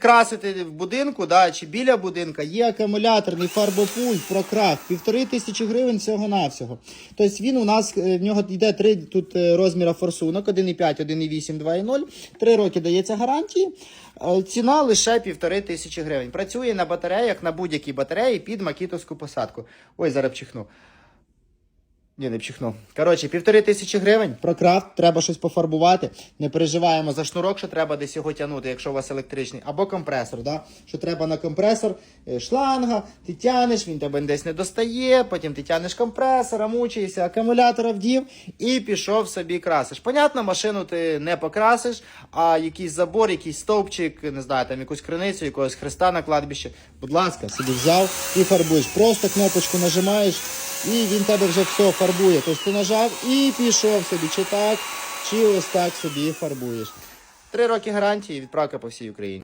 підкрасити в будинку, да, чи біля будинка, є акумуляторний фарбопульт прокрах, півтори тисячі гривень всього-навсього. Тобто він у нас, е, в нього йде три тут е, розміра форсунок, 1,5, 1,8, 2,0. Три роки дається гарантії. Е, Ціна лише півтори тисячі гривень. Працює на батареях, на будь-якій батареї під макітовську посадку. Ой, зараз пчихну. Ні, не пчихну. Коротше, півтори тисячі гривень. Про треба щось пофарбувати. Не переживаємо за шнурок, що треба десь його тягнути, якщо у вас електричний, або компресор. Да? Що треба на компресор е, шланга, ти тянеш, він тебе десь не достає, потім ти тянеш компресора, мучаєшся, акумулятора вдів і пішов собі красиш. Понятно, машину ти не покрасиш, а якийсь забор, якийсь стовпчик, не знаю, там якусь криницю, якогось хреста на кладбище. Будь ласка, собі взяв і фарбуєш. Просто кнопочку нажимаєш. І він тебе вже все фарбує. Тобто ти нажав і пішов собі, чи так, чи ось так собі фарбуєш. Три роки гарантії, відправка по всій Україні.